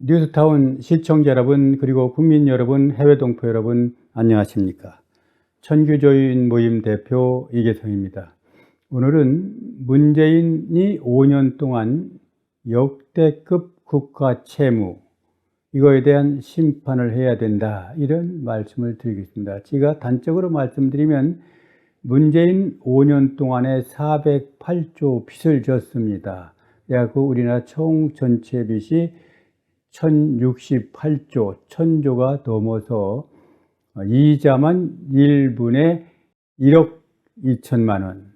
뉴스타운 시청자 여러분 그리고 국민 여러분 해외 동포 여러분 안녕하십니까? 천규조인 모임 대표 이계성입니다. 오늘은 문재인이 5년 동안 역대급 국가 채무 이거에 대한 심판을 해야 된다 이런 말씀을 드리겠습니다. 제가 단적으로 말씀드리면 문재인 5년 동안에 408조 빚을 졌습니다. 그래갖고 우리나라 총 전체 빚이 1068조, 1000조가 넘어서 이자만 1분에 1억 2천만 원.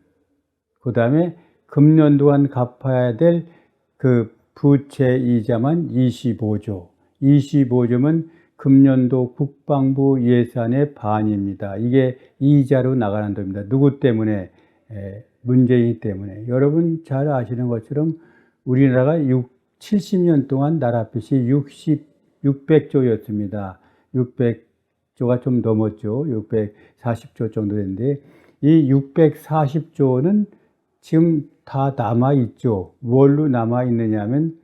그 다음에 금년 동안 갚아야 될 그 부채 이자만 25조. 25조면 금년도 국방부 예산의 반입니다. 이게 이자로 나가는 돈입니다. 누구 때문에? 문재인 때문에. 여러분 잘 아시는 것처럼 우리나라가 6 70년 동안 나라 빚이 60, 600조였습니다. 600조가 좀 넘었죠. 640조 정도 됐는데, 이 640조는 지금 다 남아있죠. 뭘로 남아있느냐면,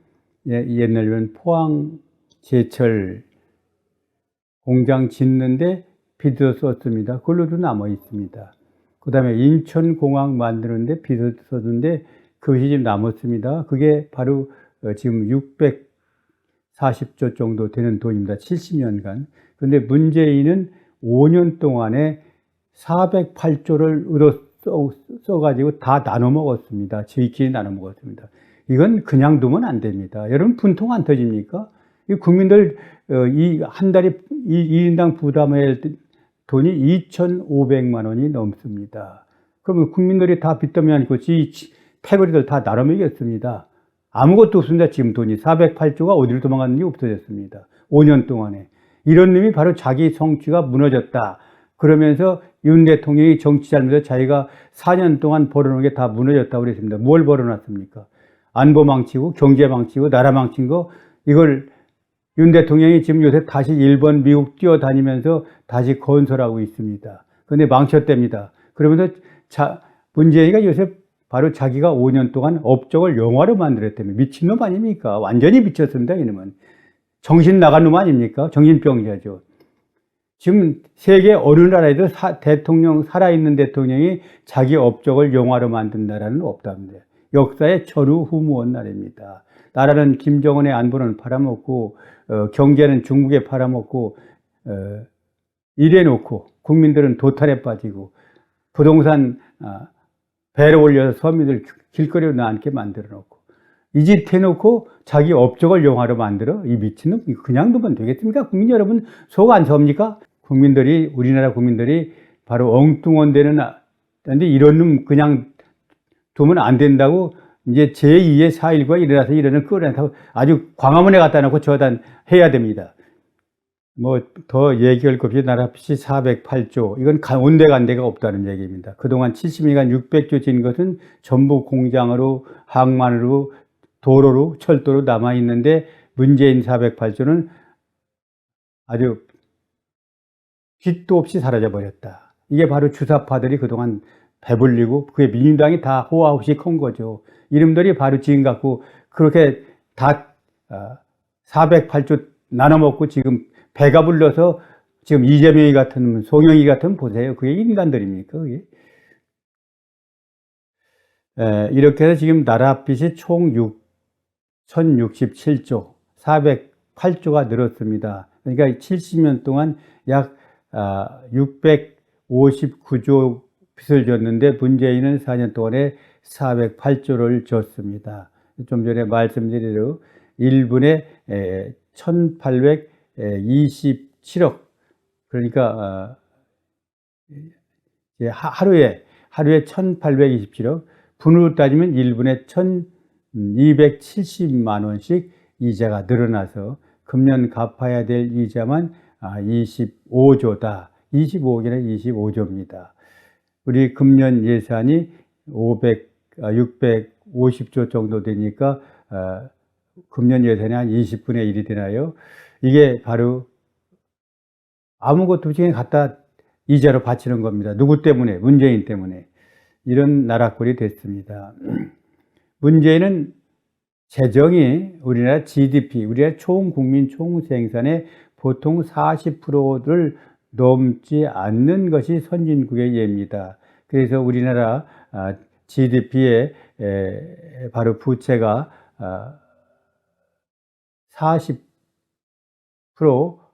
예, 옛날에는 포항 제철 공장 짓는데 빚을 썼습니다. 그걸로도 남아있습니다. 그 다음에 인천공항 만드는데 빚을 썼는데 그것이 지금 남았습니다. 그게 바로 어, 지금 640조 정도 되는 돈입니다. 70년간. 그런데 문재인은 5년 동안에 408조를 얻어 써가지고 다 나눠 먹었습니다. 저희끼리 나눠 먹었습니다. 이건 그냥 두면 안 됩니다. 여러분 분통 안 터집니까? 이 국민들 어, 이한 달에 1인당 부담해야 할 돈이 2,500만 원이 넘습니다. 그러면 국민들이 다 빚더미 아니고 이 패거리들 다 나눠 먹였습니다. 아무것도 없습니다. 지금 돈이 408조가 어디로 도망갔는지 없어졌습니다. 5년 동안에. 이런 놈이 바로 자기 성취가 무너졌다. 그러면서 윤 대통령이 정치 잘못해서 자기가 4년 동안 벌어놓은 게 다 무너졌다고 그랬습니다. 뭘 벌어놨습니까? 안보 망치고 경제 망치고 나라 망친 거 이걸 윤 대통령이 지금 요새 다시 일본, 미국 뛰어다니면서 다시 건설하고 있습니다. 그런데 망쳤답니다. 그러면서 자, 문재인이가 요새 바로 자기가 5년 동안 업적을 영화로 만들었다며 미친놈 아닙니까? 완전히 미쳤습니다, 이놈은. 정신 나간 놈 아닙니까? 정신병자죠. 지금 세계 어느 나라에도 사, 대통령, 살아있는 대통령이 자기 업적을 영화로 만든 나라는 없답니다. 역사의 전후후무한 나라입니다. 나라는 김정은의 안보는 팔아먹고, 어, 경제는 중국에 팔아먹고, 어, 이래놓고, 국민들은 도탈에 빠지고, 부동산, 아, 배를 올려서 서민들 길거리로 나앉게 만들어 놓고 이 짓 해놓고 자기 업적을 영화로 만들어 이 미친놈 그냥 두면 되겠습니까? 국민 여러분 속 안 섭니까? 국민들이 우리나라 국민들이 바로 엉뚱한 데는 근데 이런 놈 그냥 두면 안 된다고 이제 제2의 4.19가 일어나서 이러는 끌어내서 아주 광화문에 갖다 놓고 저단 해야 됩니다. 뭐 더 얘기할 것 없이 나라 빚이 408조 이건 온데간데가 없다는 얘기입니다. 그동안 70년간 600조 진 것은 전부 공장으로 항만으로 도로로 철도로 남아 있는데 문재인 408조는 아주 빚도 없이 사라져 버렸다. 이게 바로 주사파들이 그동안 배불리고 그게 민주당이 다 호화 없이 큰 거죠. 이름들이 바로 지금 갖고 그렇게 다 408조 어, 나눠 먹고 지금 배가 불러서 지금 이재명이 같은 송영이 같은 보세요. 그게 인간들입니까? 그게? 에, 이렇게 해서 지금 나라 빚이 총 6, 1067조, 408조가 늘었습니다. 그러니까 70년 동안 약 아, 659조 빚을 졌는데 문재인은 4년 동안에 408조를 졌습니다. 좀 전에 말씀드린 대로 1분에 1800 27억 그러니까 어, 하루에 하루에 1,827억 분으로 따지면 1분에 1,270만 원씩 이자가 늘어나서 금년 갚아야 될 이자만 25조다. 아, 25억이나 25조입니다. 우리 금년 예산이 500, 650조 아, 정도 되니까 어, 금년 예산이 한 20분의 1이 되나요? 이게 바로 아무것도 그냥 갖다 이자로 바치는 겁니다. 누구 때문에? 문재인 때문에. 이런 나라꼴이 됐습니다. 문재인은 재정이 우리나라 GDP, 우리나라 총 국민 총 생산의 보통 40%를 넘지 않는 것이 선진국의 예입니다. 그래서 우리나라 GDP의 바로 부채가 40%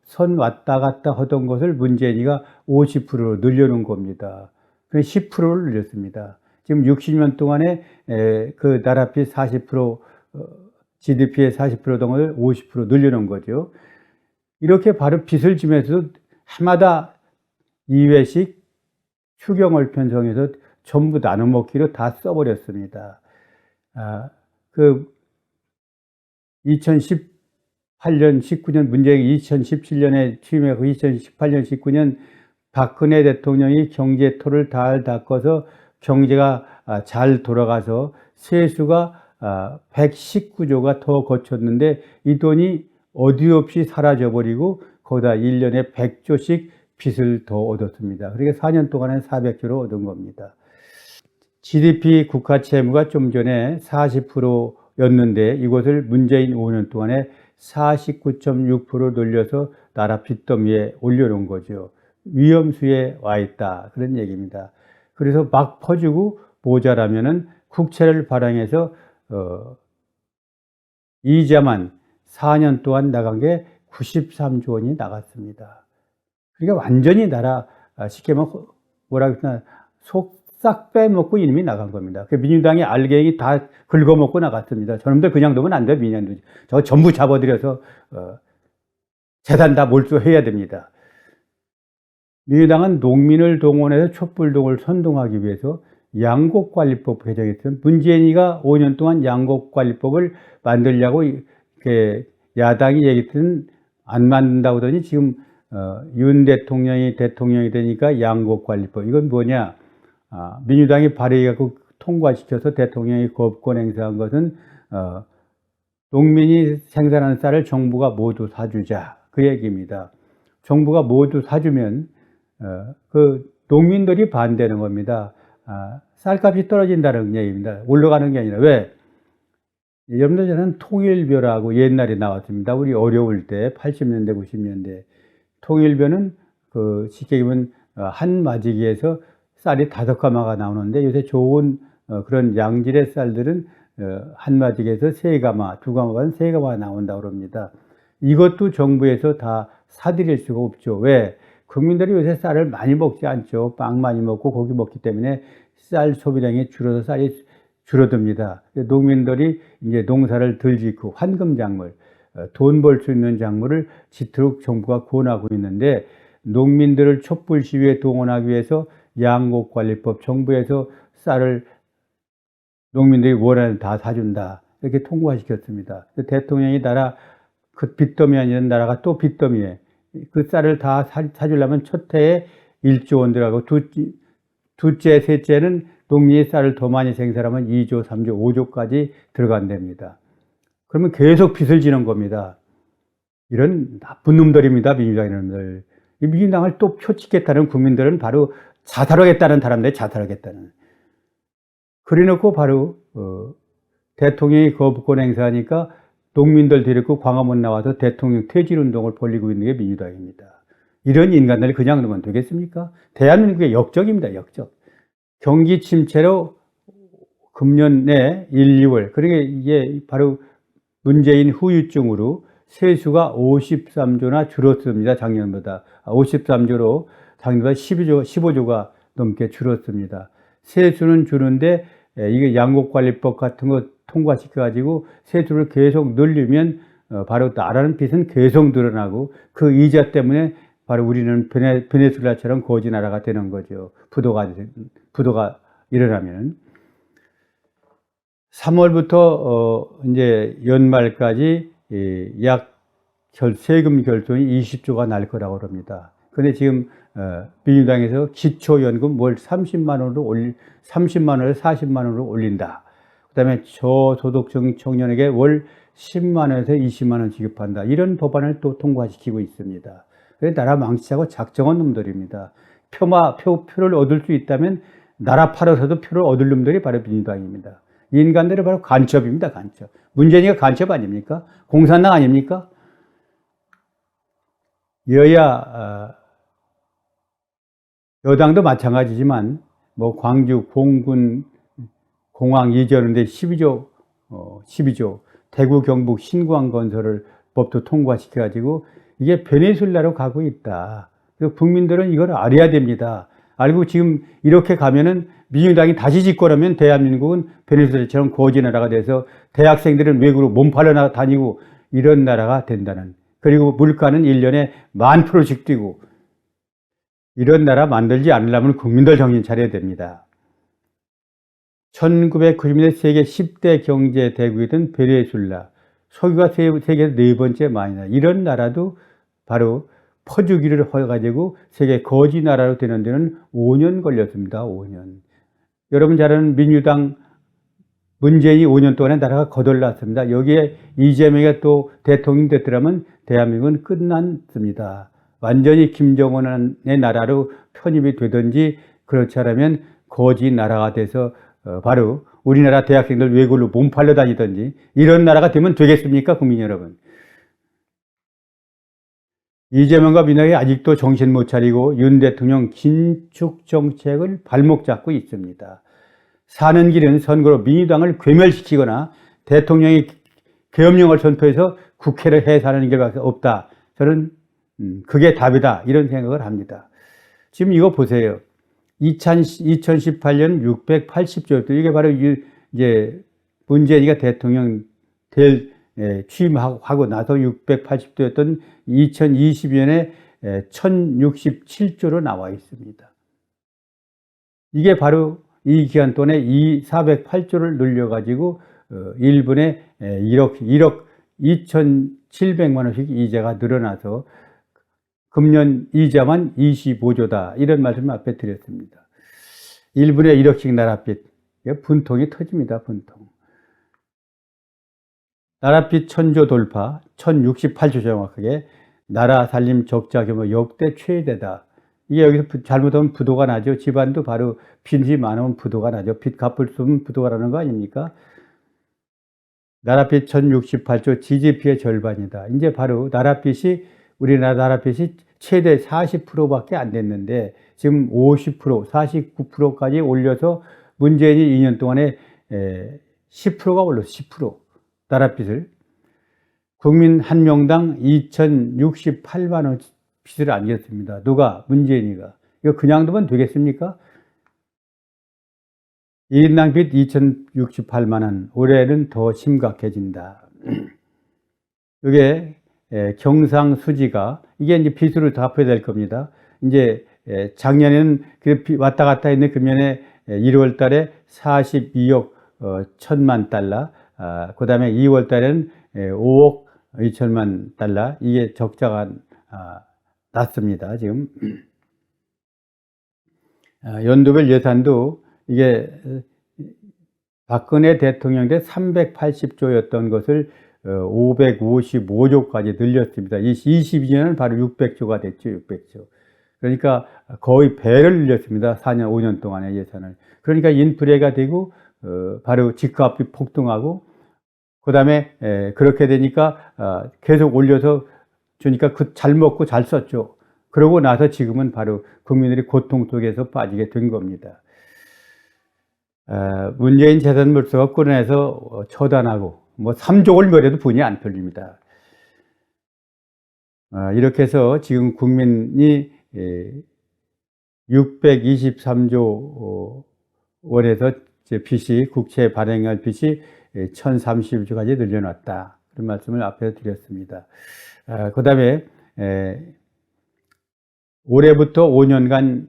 선 왔다 갔다 하던 것을 문재인이가 50%로 늘려놓은 겁니다. 그 10%를 늘렸습니다. 지금 60년 동안에 그 나라피 40% GDP의 40% 동을 50% 늘려놓은 거죠. 이렇게 바로 빚을 지면서 해마다 2회씩 추경을 편성해서 전부 나눠 먹기로 다 써버렸습니다. 아, 그 2018년, 19년 문재인 2017년에 취임하고 2018년, 19년 박근혜 대통령이 경제토를 잘 닦아서 경제가 아, 잘 돌아가서 세수가 119조가 아, 더 거쳤는데 이 돈이 어디 없이 사라져버리고 거기다 1년에 100조씩 빚을 더 얻었습니다. 그러니까 4년 동안에 400조를 얻은 겁니다. GDP 국가 채무가 좀 전에 40%였는데 이것을 문재인 5년 동안에 49.6% 늘려서 나라 빚더미에 올려놓은 거죠. 위험수에 와 있다. 그런 얘기입니다. 그래서 막 퍼주고 모자라면은 국채를 발행해서 어, 이자만 4년 동안 나간 게 93조 원이 나갔습니다. 그러니까 완전히 나라 아, 쉽게 말하면 뭐라 그러나 속 싹 빼먹고 이름이 나간 겁니다. 그 민주당의 알갱이 다 긁어먹고 나갔습니다. 저놈들 그냥 두면 안 돼요, 민주당도. 저 전부 잡아들여서 어, 재단 다 몰수해야 됩니다. 민주당은 농민을 동원해서 촛불동을 선동하기 위해서 양곡관리법 개정했던 문재인이가 5년 동안 양곡관리법을 만들려고 야당이 얘기했던 안 만든다고 하더니 지금 어, 윤 대통령이 대통령이 되니까 양곡관리법 이건 뭐냐 아, 민주당이 발의해갖고 통과시켜서 대통령이 거부권 행사한 것은 어, 농민이 생산하는 쌀을 정부가 모두 사주자 그 얘기입니다. 정부가 모두 사주면 어, 그 농민들이 반대하는 겁니다. 아, 쌀값이 떨어진다는 얘기입니다. 올라가는 게 아니라 왜? 여러분들 저는 통일벼라고 옛날에 나왔습니다. 우리 어려울 때 80년대 90년대 통일벼는 그 쉽게 얘기하면 어, 한 마지기에서 쌀이 다섯 가마가 나오는데 요새 좋은 어, 그런 양질의 쌀들은 한 마지기에서 세 가마, 두 가마 반, 세 가마 나온다고 그럽니다. 이것도 정부에서 다 사드릴 수가 없죠. 왜? 국민들이 요새 쌀을 많이 먹지 않죠. 빵 많이 먹고 고기 먹기 때문에 쌀 소비량이 줄어서 쌀이 줄어듭니다. 농민들이 이제 농사를 덜 짓고 환금 작물, 어, 돈벌 수 있는 작물을 짓도록 정부가 권하고 있는데 농민들을 촛불 시위에 동원하기 위해서 양곡관리법 정부에서 쌀을 농민들이 원하는 다 사준다. 이렇게 통과시켰습니다. 대통령이 나라 그 빚더미 아니는 나라가 또 빚더미에 그 쌀을 다 사, 사주려면 첫 해에 1조 원 들어가고 두, 둘째, 셋째는 농민이 쌀을 더 많이 생산하면 2조, 3조, 5조까지 들어간답니다. 그러면 계속 빚을 지는 겁니다. 이런 나쁜 놈들입니다, 민주당 이놈들. 이 민주당을 또 표치겠다는 국민들은 바로 자살하겠다는 사람들 자살하겠다는. 그래 놓고 바로, 어, 대통령이 거부권 행사하니까 농민들 데리고 광화문 나와서 대통령 퇴진 운동을 벌리고 있는 게 민주당입니다. 이런 인간들을 그냥 두면 되겠습니까? 대한민국의 역적입니다, 역적. 경기 침체로 금년 내 1, 2월, 그러니까 이게 바로 문재인 후유증으로 세수가 53조나 줄었습니다, 작년보다. 53조로 작년보다 12조, 15조가 넘게 줄었습니다. 세수는 주는데 이게 양곡관리법 같은 거 통과시켜가지고 세수를 계속 늘리면 어, 바로 나라는 빚은 계속 늘어나고 그 이자 때문에 바로 우리는 베네, 베네수엘라처럼 거지 나라가 되는 거죠. 부도가 부도가 일어나면 3월부터 어 이제 연말까지 약 세금 결손이 20조가 날 거라고 합니다. 근데 지금 어, 민주당에서 기초연금 월 30만 원으로 올리 30만 원을 40만 원으로 올린다. 그다음에 저소득층 청년에게 월 10만 원에서 20만 원 지급한다. 이런 법안을 또 통과시키고 있습니다. 나라 망치하고 작정한 놈들입니다. 표마, 표, 표를 얻을 수 있다면 나라 팔아서도 표를 얻을 놈들이 바로 민주당입니다. 인간들은 바로 간첩입니다, 간첩. 문재인이가 간첩 아닙니까? 공산당 아닙니까? 여야, 어, 여당도 마찬가지지만, 뭐, 광주 공군 공항 이전인데 12조, 어, 12조, 대구 경북 신광 건설을 법도 통과시켜 가지고, 이게 베네수엘라로 가고 있다. 그래서 국민들은 이걸 알아야 됩니다. 알고 지금 이렇게 가면은 민주당이 다시 집권하면 대한민국은 베네수엘처럼 거지 나라가 돼서 대학생들은 외국으로 몸팔려 나 다니고 이런 나라가 된다는. 그리고 물가는 1년에 만 프로씩 뛰고 이런 나라 만들지 않으려면 국민들 정신 차려야 됩니다. 1990년대 세계 10대 경제 대국이던 베네수엘라, 석유가 세계 네 번째 많이 나. 이런 나라도 바로 퍼주기를 해가지고 세계 거지 나라로 되는 데는 5년 걸렸습니다. 5년. 여러분 잘 아는 민주당 문재인이 5년 동안에 나라가 거덜났습니다. 여기에 이재명이 또 대통령 됐더라면 대한민국은 끝났습니다. 완전히 김정은의 나라로 편입이 되든지 그렇지 않으면 거지 나라가 돼서 어, 바로 우리나라 대학생들 외국으로 몸팔려 다니든지 이런 나라가 되면 되겠습니까? 국민 여러분. 이재명과 민주당이 아직도 정신 못 차리고 윤 대통령 긴축 정책을 발목 잡고 있습니다. 사는 길은 선거로 민주당을 괴멸시키거나 대통령이 계엄령을 선포해서 국회를 해산하는 길밖에 없다. 저는 음, 그게 답이다. 이런 생각을 합니다. 지금 이거 보세요. 2018년 680조. 이게 바로 이제 문재인이가 대통령 될 예, 취임하고 나서 680조였던 2020년에 1067조로 나와 있습니다. 이게 바로 이 기간 동안에 이 408조를 늘려가지고 1분에 1억, 1억 2,700만 원씩 이자가 늘어나서 금년 이자만 25조다. 이런 말씀을 앞에 드렸습니다. 1분에 1억씩 나랏빚. 분통이 터집니다. 분통. 나랏빚 천조 돌파, 1068조 정확하게 나라 살림 적자 규모 역대 최대다. 이게 여기서 잘못하면 부도가 나죠. 집안도 바로 빚이 많으면 부도가 나죠. 빚 갚을 수 없으면 부도가 나는 거 아닙니까? 나랏빚 1068조 GDP의 절반이다. 이제 바로 나랏빚이 우리나라 나랏빚이 최대 40%밖에 안 됐는데 지금 50%, 49%까지 올려서 문재인이 2년 동안에 10%가 올랐어. 10%. 나랏빚을 국민 한 명당 2,068만 원 빚을 안겼습니다. 누가? 문재인이가. 이거 그냥 두면 되겠습니까? 1인당 빚 2,068만 원. 올해는 더 심각해진다. 이게 경상수지가 이게 이제 빚으로 갚아야 될 겁니다. 이제 작년에는 그 왔다 갔다 했는데 금년에 1월 달에 42억 1천만 달러, 아, 그 다음에 2월 달에는 5억 2천만 달러, 이게 적자가 아, 났습니다, 지금. 아, 연도별 예산도 이게 박근혜 대통령 때 380조였던 것을 555조까지 늘렸습니다. 22년은 바로 600조가 됐죠, 600조. 그러니까 거의 배를 늘렸습니다. 4년, 5년 동안의 예산을. 그러니까 인프레가 되고 어, 바로 집값이 폭등하고 그 다음에 그렇게 되니까 어, 계속 올려서 주니까 그 잘 먹고 잘 썼죠. 그러고 나서 지금은 바로 국민들이 고통 속에서 빠지게 된 겁니다. 어, 문재인 재산 물서가 끌어내서 처단하고 뭐 3족을 멸해도 분이 안 풀립니다. 이렇게 해서 지금 국민이 623조 원에서 빚이 국채 발행할 빚이 1031조까지 늘려놨다. 그런 말씀을 앞에서 드렸습니다. 아, 그 다음에 올해부터 5년간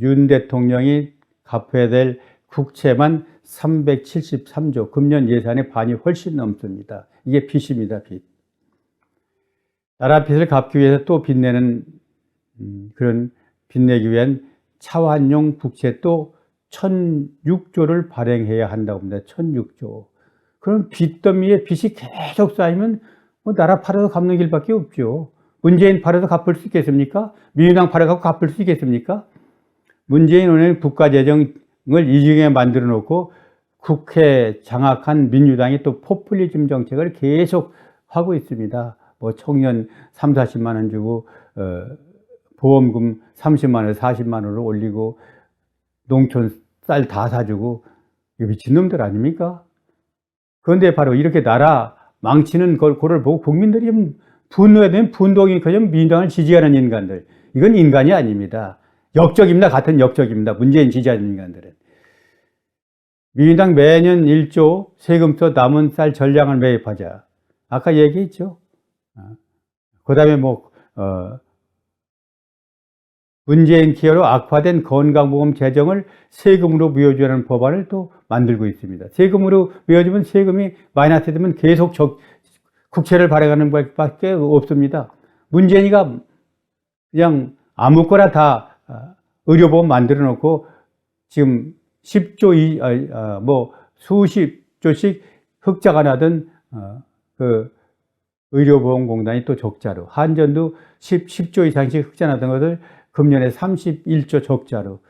윤 대통령이 갚아야 될 국채만 373조, 금년 예산의 반이 훨씬 넘습니다. 이게 빚입니다, 빚. 나라 빚을 갚기 위해서 또 빚내는 음, 그런 빚내기 위한 차환용 국채 또 1006조를 발행해야 한다고 합니다. 1006조. 그럼 빚더미에 빚이 계속 쌓이면 뭐 나라 팔아서 갚는 길밖에 없죠. 문재인 팔아서 갚을 수 있겠습니까? 민주당 팔아서 갚을 수 있겠습니까? 문재인 오늘 국가재정을 이중에 만들어 놓고 국회 장악한 민주당이 또 포퓰리즘 정책을 계속 하고 있습니다. 뭐 청년 3, 40만 원 주고 어, 보험금 30만 원, 40만 원을 올리고 농촌 쌀 다 사주고 이거 미친놈들 아닙니까? 그런데 바로 이렇게 나라 망치는 걸, 그걸 보고 국민들이 좀 분노해야 되면 분동이 그냥 민주당을 지지하는 인간들. 이건 인간이 아닙니다. 역적입니다. 같은 역적입니다. 문재인 지지하는 인간들은. 민주당 매년 1조 세금서 남은 쌀 전량을 매입하자. 아까 얘기했죠. 그 다음에 뭐, 어, 문재인 기여로 악화된 건강보험 재정을 세금으로 무효주하는 법안을 또 만들고 있습니다. 세금으로 무효주면 세금이 마이너스 되면 계속 적, 국채를 발행하는 것밖에 없습니다. 문재인이가 그냥 아무거나 다 아, 의료보험 만들어 놓고 지금 10조, 이, 아, 아, 뭐 수십 조씩 흑자가 나던 어, 그 의료보험공단이 또 적자로 한전도 10, 10조 이상씩 흑자 나던 것을 금년에 31조 적자로.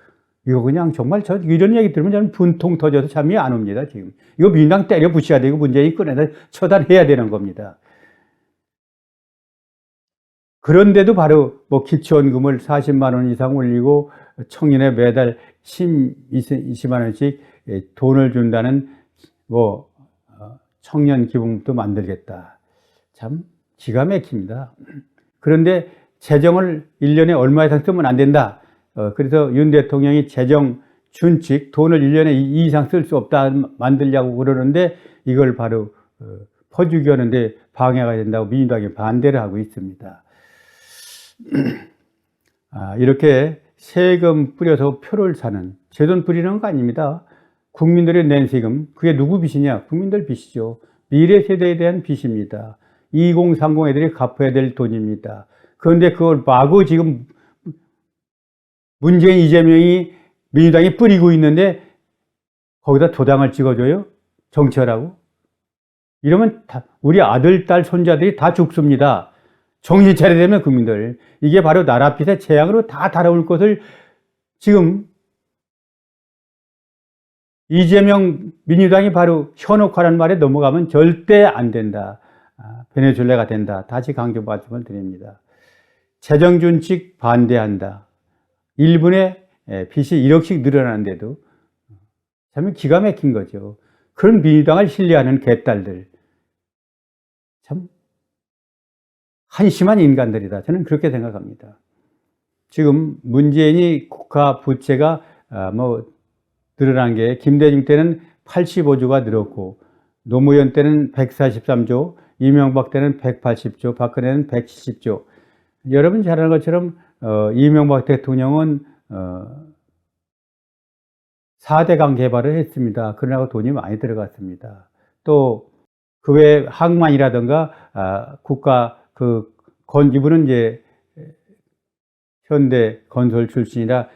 이거 그냥 정말 저 이런 얘기 들으면 저는 분통 터져서 잠이 안 옵니다 지금. 이거 민당 때려 부셔야 되고 문재인이 꺼내다 처단해야 되는 겁니다 그런데도 바로 뭐 기초원금을 40만 원 이상 올리고 청년에 매달 10, 20만 원씩 예, 돈을 준다는 뭐 어, 청년 기금도 만들겠다. 참 기가 막힙니다. 그런데 재정을 1년에 얼마 이상 쓰면 안 된다. 어, 그래서 윤 대통령이 재정 준칙 돈을 1년에 이 이상 쓸 수 없다 만들려고 그러는데 이걸 바로 어, 퍼주기 하는데 방해가 된다고 민주당이 반대를 하고 있습니다. 아, 이렇게 세금 뿌려서 표를 사는 제 돈 뿌리는 거 아닙니다. 국민들이 낸 세금 그게 누구 빚이냐? 국민들 빚이죠. 미래 세대에 대한 빚입니다. 2030 애들이 갚아야 될 돈입니다. 그런데 그걸 마구 지금 문재인 이재명이 민주당이 뿌리고 있는데 거기다 도장을 찍어줘요? 정치하라고? 이러면 다 우리 아들, 딸, 손자들이 다 죽습니다. 정신 차려야 되면 국민들. 이게 바로 나라 빚의 재앙으로 다 달아올 것을 지금 이재명 민주당이 바로 현혹화라는 말에 넘어가면 절대 안 된다. 아, 베네수엘라가 된다. 다시 강조 말씀을 드립니다. 재정준칙 반대한다. 1분에 빚이 1억씩 늘어나는데도 참 기가 막힌 거죠. 그런 민주당을 신뢰하는 개딸들. 참 한심한 인간들이다. 저는 그렇게 생각합니다. 지금 문재인이 국가 부채가 아, 뭐 늘어난 게 김대중 때는 85조가 늘었고 노무현 때는 143조, 이명박 때는 180조, 박근혜는 170조. 여러분 잘 아는 것처럼 어, 이명박 대통령은 어, 4대강 개발을 했습니다. 그러나 돈이 많이 들어갔습니다. 또 그 외 항만이라든가 아, 국가 그 건, 이분은 이제 현대 건설 출신이라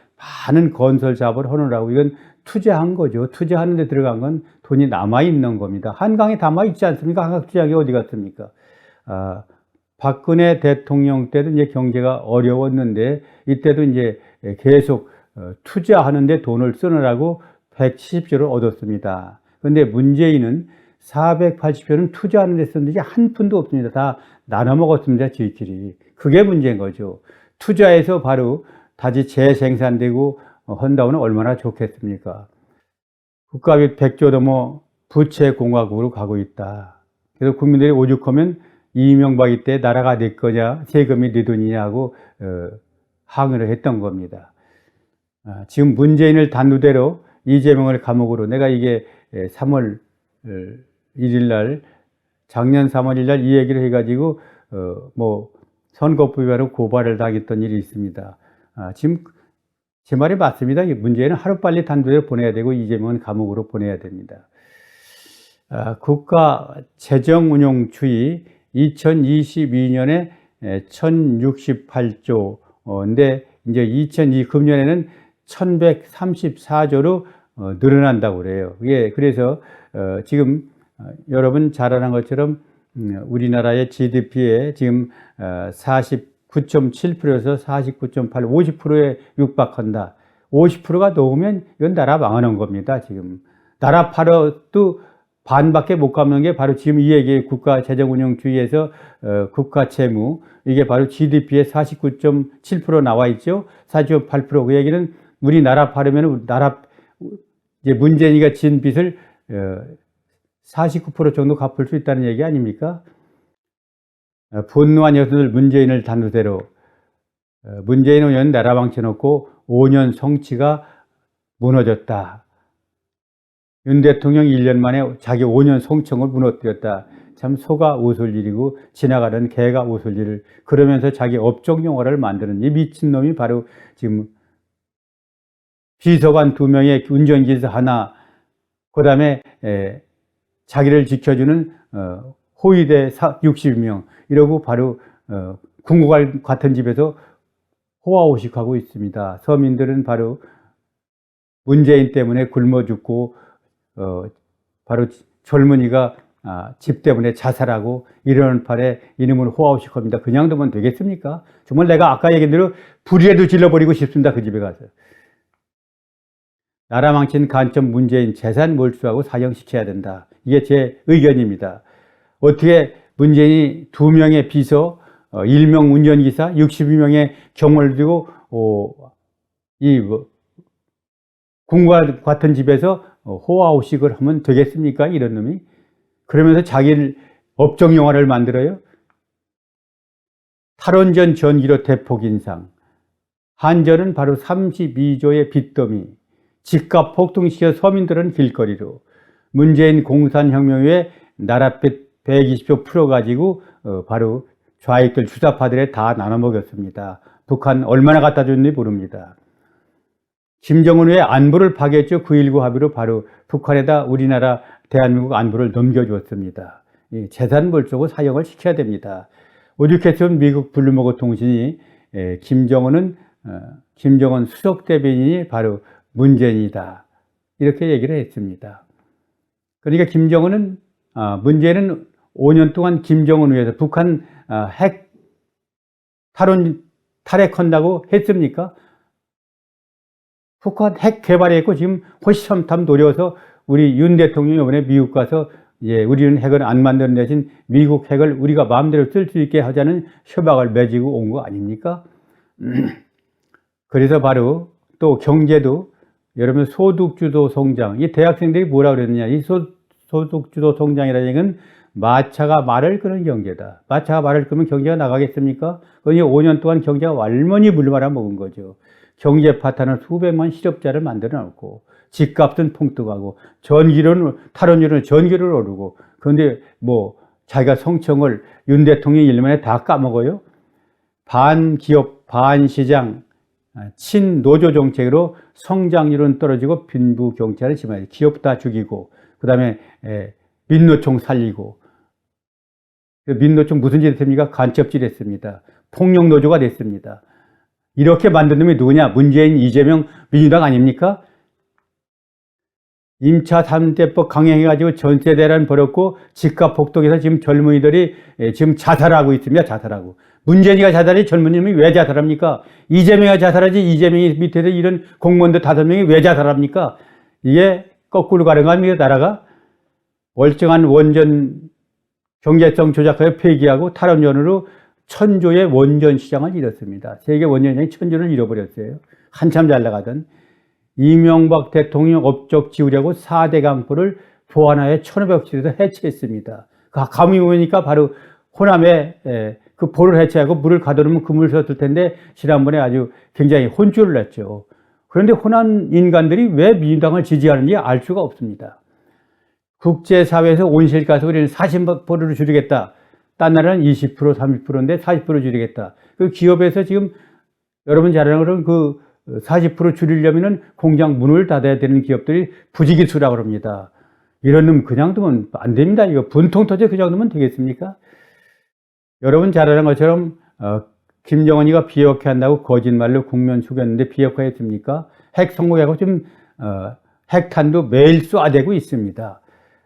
많은 건설 작업을 하느라고 이건 투자한 거죠. 투자하는 데 들어간 건 돈이 남아있는 겁니다. 한강에 담아있지 않습니까? 한강 투자하기 어디 갔습니까? 아, 박근혜 대통령 때도 이제 경제가 어려웠는데 이때도 이제 계속 어, 투자하는데 돈을 쓰느라고 170조를 얻었습니다. 그런데 문재인은 480조는 투자하는 데 썼는데 한 푼도 없습니다. 다 나눠 먹었습니다. 저희끼리. 그게 문제인 거죠. 투자해서 바로 다시 재생산되고 한다면 얼마나 좋겠습니까? 국가비 100조 넘어 부채 공화국으로 가고 있다. 그래서 국민들이 오죽하면 이명박이 때 나라가 내 거냐, 세금이 내 돈이냐고 어, 항의를 했던 겁니다. 아, 지금 문재인을 단두대로 이재명을 감옥으로 내가 이게 3월 1일 날 작년 3월 1일 날이 얘기를 해가지고 어, 뭐 선거법 위반으로 고발을 당했던 일이 있습니다. 아, 지금 제 말이 맞습니다. 문제는 하루빨리 단두대로 보내야 되고 이재명은 감옥으로 보내야 됩니다. 아, 국가 재정운용추이 2022년에 1068조인데 이제 2002 금년에는 1134조로 어, 늘어난다고 그래요. 예, 그래서 어, 지금 어, 여러분 잘 아는 것처럼 음, 우리나라의 GDP에 지금 49.7%에서 49.8, 50%에 육박한다. 50%가 넘으면 이건 나라 망하는 겁니다. 지금 나라 팔아도 반밖에 못 갚는 게 바로 지금 이 얘기 국가 재정운용주의에서 어, 국가 채무 이게 바로 GDP의 49.7% 나와 있죠. 4.8%그 얘기는 우리나라 팔으면 나라 이제 문재인이가 진 빚을 어, 49% 정도 갚을 수 있다는 얘기 아닙니까? 어, 분노한 여성들 문재인을 단두대로 어, 문재인 5년 나라 망쳐놓고 5년 성취가 무너졌다. 윤 대통령 1년 만에 자기 5년 성청을 무너뜨렸다. 참 소가 웃을 일이고 지나가는 개가 웃을 일을 그러면서 자기 업종 영화를 만드는 이 미친놈이 바로 지금 비서관 두 명의 운전기사 하나 그 다음에 자기를 지켜주는 어, 호위대 60명 이러고 바로 어, 궁궐 같은 집에서 호화호식하고 있습니다. 서민들은 바로 문재인 때문에 굶어 죽고 어, 바로 젊은이가 아, 집 때문에 자살하고 이러는 팔에 이놈을 호화호식합니다. 그냥 두면 되겠습니까? 정말 내가 아까 얘기한 대로 불이라도 질러버리고 싶습니다. 그 집에 가서. 나라 망친 간첩 문재인 재산 몰수하고 사형시켜야 된다. 이게 제 의견입니다. 어떻게 문재인이 두 명의 비서, 어, 일명 운전기사, 62명의 경호를 두고, 어, 이, 뭐, 궁과 같은 집에서 어, 호화호식을 하면 되겠습니까? 이런 놈이. 그러면서 자기를 업종 영화를 만들어요. 탈원전 전기료 대폭 인상. 한전은 바로 32조의 빚더미. 집값 폭등시켜 서민들은 길거리로. 문재인 공산혁명 후에 나라빚 120조 풀어가지고 어, 바로 좌익들 주사파들에 다 나눠 먹였습니다. 북한 얼마나 갖다 줬는지 모릅니다. 김정은 후에 안보를 파괴했죠. 9.19 합의로 바로 북한에다 우리나라 대한민국 안보를 넘겨주었습니다. 재산 몰수고 사형을 시켜야 됩니다. 오죽했으면 미국 블루머그 통신이 김정은은 어, 김정은 수석 대변인이 바로 문재인이다. 이렇게 얘기를 했습니다. 그러니까 김정은은 아, 문재인은 5년 동안 김정은 위해서 북한 아, 핵 탈원 탈핵한다고 했습니까? 북한 핵 개발했고 지금 호시탐탐 노려서 우리 윤 대통령이 이번에 미국 가서 예, 우리는 핵을 안 만드는 대신 미국 핵을 우리가 마음대로 쓸 수 있게 하자는 협약을 맺고 온 거 아닙니까? 그래서 바로 또 경제도 여러분 소득주도 성장 이 대학생들이 뭐라 그랬느냐 이 소, 소득주도 성장이라는 얘기는 마차가 말을 끄는 경제다. 마차가 말을 끄면 경제가 나가겠습니까? 그니 5년 동안 경제가 완전히 물말아 먹은 거죠. 경제 파탄은 수백만 실업자를 만들어 놓고 집값은 폭등하고 전기료는 탈원율은 전기를 오르고 그런데 뭐 자기가 성청을 윤 대통령 일만에 다 까먹어요. 반 기업, 반 시장, 친노조 정책으로 성장률은 떨어지고 빈부 경제를 심하게 기업 다 죽이고 그 다음에 민노총 살리고 그 민노총 무슨 짓 했습니까? 간첩질 했습니다. 폭력노조가 됐습니다. 이렇게 만든 놈이 누구냐? 문재인, 이재명, 민주당 아닙니까? 임차 3대법 강행해가지고 전세 대란 벌였고 집값 폭등해서 지금 젊은이들이 예, 지금 자살하고 있습니다. 자살하고. 문재인이가 자살해 젊은이들이 왜 자살합니까? 이재명이 자살하지 이재명이 밑에서 이런 공무원들 다섯 명이 왜 자살합니까? 이게 거꾸로 가는 거 아닙니까? 나라가? 월정한 원전 경제성 조작하여 폐기하고 탈원전으로 천조의 원전 시장을 잃었습니다. 세계 원전 시장이 천조를 잃어버렸어요. 한참 잘 나가던 이명박 대통령 업적 지우려고 4대 강포를 보완하여 1500시에서 해체했습니다. 그 감이 오니까 바로 호남에 그 볼을 해체하고 물을 가둬놓으면 그물 썼을 텐데 지난번에 아주 굉장히 혼쭐을 냈죠. 그런데 호남 인간들이 왜 민주당을 지지하는지 알 수가 없습니다. 국제사회에서 온실가스 우리는 40%를 줄이겠다. 딴 나라는 20% 30%인데 40% 줄이겠다. 그 기업에서 지금 여러분 잘 아는 것은 그 40% 줄이려면은 공장 문을 닫아야 되는 기업들이 부지기수라고 합니다. 이런 놈 그냥 두면 안 됩니다. 이거 분통 터져 그냥 두면 되겠습니까? 여러분 잘 아는 것처럼 어, 김정은이가 비핵화 한다고 거짓말로 국면 속였는데 비핵화했습니까? 핵 성공하고 지금 어, 핵탄도 매일 쏴대고 있습니다.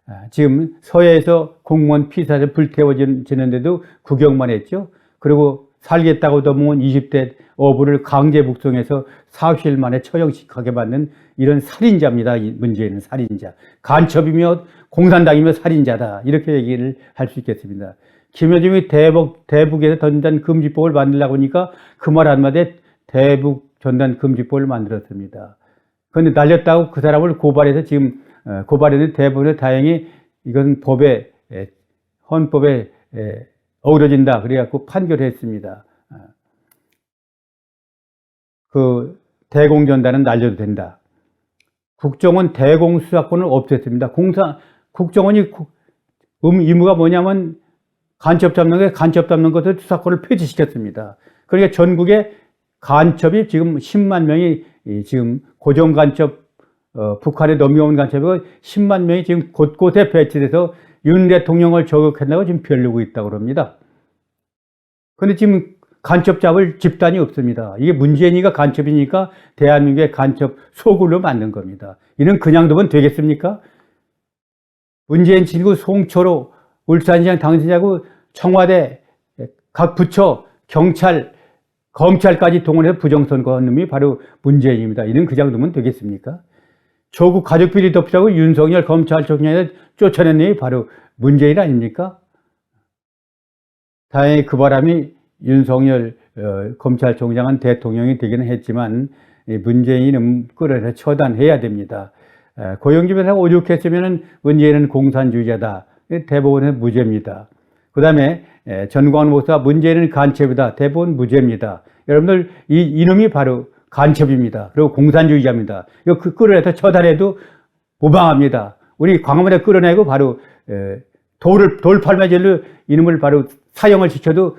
아, 지금 서해에서 공무원 피사를 불태워지는데도 구경만 했죠. 그리고 살겠다고 넘어온 20대 어부를 강제 북송해서 사실 만에 처형식하게 받는 이런 살인자입니다. 이 문재인은 살인자. 간첩이며 공산당이며 살인자다. 이렇게 얘기를 할 수 있겠습니다. 김여중이 대북, 대북에서 전단 금지법을 만들려고 하니까 그 말 한마디에 대북 전단 금지법을 만들었습니다. 그런데 날렸다고 그 사람을 고발해서 지금 어, 고발했는데 대부분은 다행히 이건 법에 에, 헌법에 에, 어우러진다 그래갖고 판결을 했습니다. 어. 그 대공전단은 날려도 된다. 국정원 대공수사권을 없앴습니다. 공사 국정원이 국- 음, 의무가 뭐냐면 간첩 잡는 게 간첩 잡는 것을 수사권을 폐지시켰습니다. 그러니까 전국에 간첩이 지금 10만 명이 이 지금 고정 간첩 어, 북한에 넘겨온 간첩이 10만 명이 지금 곳곳에 배치돼서 윤 대통령을 저격한다고 지금 벼르고 있다고 합니다. 그런데 지금 간첩 잡을 집단이 없습니다. 이게 문재인이가 간첩이니까 대한민국의 간첩 소굴로 만든 겁니다. 이는 그냥 두면 되겠습니까? 문재인 친구 송초로 울산시장 당선자고 청와대 각 부처 경찰 검찰까지 동원해서 부정선거한 놈이 바로 문재인입니다. 이는 그냥 두면 되겠습니까? 조국 가족비리 덮자고 윤석열 검찰총장에 쫓아낸 놈이 바로 문재인 아닙니까? 다행히 그 바람이 윤석열 어, 검찰총장은 대통령이 되기는 했지만 이 문재인은 끌어서 처단해야 됩니다. 에, 고용주변에서 오죽했으면 문재인은 공산주의자다. 대법원은 무죄입니다. 그 다음에 전광훈 목사 문재인은 간첩이다. 대법원 무죄입니다. 여러분들 이 이놈이 바로 간첩입니다. 그리고 공산주의자입니다. 이거 그 끌어내서 처단해도 무방합니다. 우리 광화문에 끌어내고 바로 에, 돌을 돌팔매질로 이놈을 바로 사형을 시켜도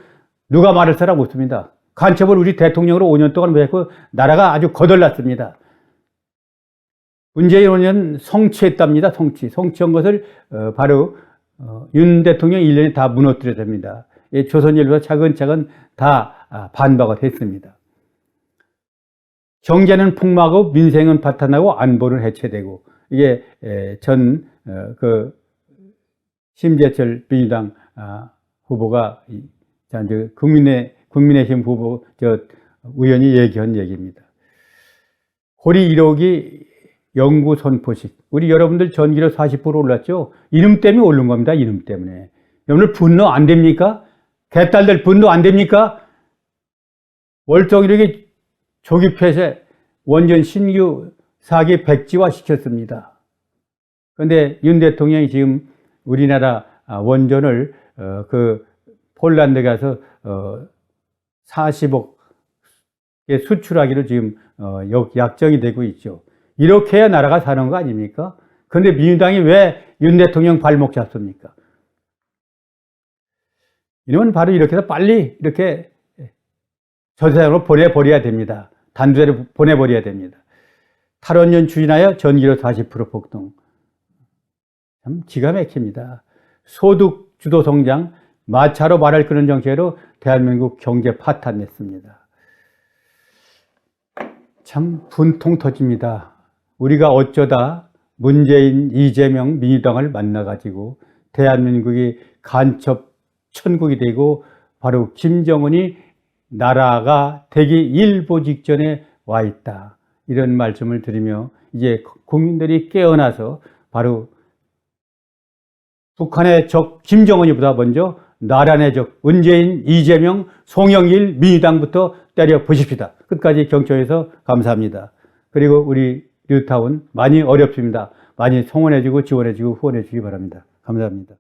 누가 말할 사람 없습니다. 간첩을 우리 대통령으로 5년 동안 했고 나라가 아주 거덜났습니다. 문재인 5년 성취했답니다. 성취. 성취한 것을 어, 바로 어, 윤 대통령 1년에 다. 이 조선일보가 차근차근 다 아, 반박을 했습니다. 경제는 폭락하고 민생은 파탄나고 안보는 해체되고 이게 에, 전 어, 그 심재철 민주당 아, 후보가 국민의 국민의힘 후보 저 의원이 얘기한 얘기입니다. 고리 1억이 영구 선포식. 우리 여러분들 전기료 40% 올랐죠? 이름 때문에 오른 겁니다. 이름 때문에. 여러분들 분노 안 됩니까? 개딸들 분노 안 됩니까? 월정 이렇게 조기 폐쇄, 원전 신규 사기 백지화 시켰습니다. 그런데 윤 대통령이 지금 우리나라 아, 원전을 어, 그 폴란드 가서 어, 40억 의 수출하기로 지금 어, 역- 약정이 되고 있죠. 이렇게 해야 나라가 사는 거 아닙니까? 그런데 민주당이 왜 윤 대통령 발목 잡습니까? 이놈은 바로 이렇게 해서 빨리 이렇게 저 세상으로 보내버려야 됩니다. 단두대로 보내버려야 됩니다. 탈원전 추진하여 전기료 40% 폭등. 참 기가 막힙니다. 소득 주도 성장, 마차로 말을 끄는 정책으로 대한민국 경제 파탄 냈습니다. 참 분통 터집니다. 우리가 어쩌다 문재인, 이재명, 민주당을 만나가지고 대한민국이 간첩 천국이 되고 바로 김정은이 나라가 되기 일보 직전에 와 있다. 이런 말씀을 드리며 이제 국민들이 깨어나서 바로 북한의 적 김정은이보다 먼저 나란의 적 문재인, 이재명, 송영일, 민주당부터 때려 부십시다. 끝까지 경청해서 감사합니다. 그리고 우리 뉴타운 많이 어렵습니다. 많이 성원해주고 지원해주고 후원해주기 바랍니다. 감사합니다.